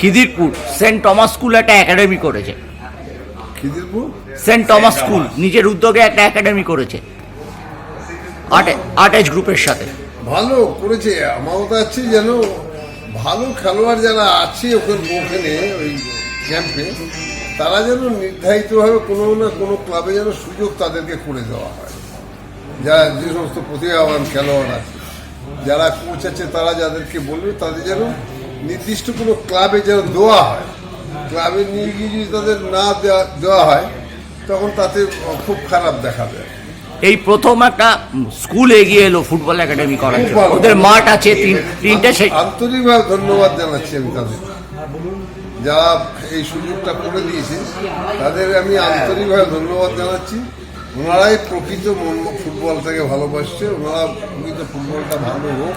Khidirpur Saint Thomas school একটা academy করেছে। Khidirpur? Saint Thomas school নিজের উদ্যোগে একটা একাডেমি করেছে। এজ গ্রুপের সাথে। ভালো করেছে আমার কথা আছে যেন ভালো খেলোয়াড় যারা আছে ওখানে ওখানে ওই ক্যাম্পে তারা যেন নির্ধারিতভাবে কোনো না কোনো ক্লাবে যেন সুযোগ তাদেরকে করে দেওয়া হয়। যারা যে সমস্ত প্রতিভাবান খেলোয়াড় আছে যারা কোচ আছে তারা যাদেরকে বলবে তাদের যেন নির্দিষ্ট কোনো ক্লাবে যেন দেওয়া হয় ক্লাবে নিয়ে গিয়ে যদি তাদের না দেওয়া দেওয়া হয় তখন তাতে খুব খারাপ দেখাবে এই প্রথম একটা স্কুল এগিয়ে এলো ফুটবল একাডেমি করার জন্য। ওদের মাঠ আছে তিন তিনটে সে আন্তরিকভাবে ধন্যবাদ জানাচ্ছি আমি তাদের। যারা এই সুযোগটা করে দিয়েছে তাদের আমি আন্তরিকভাবে ধন্যবাদ জানাচ্ছি। ওনারাই প্রকৃত ফুটবলটাকে ভালোবাসছে ওনারা প্রকৃত ফুটবলটা ভালো হোক।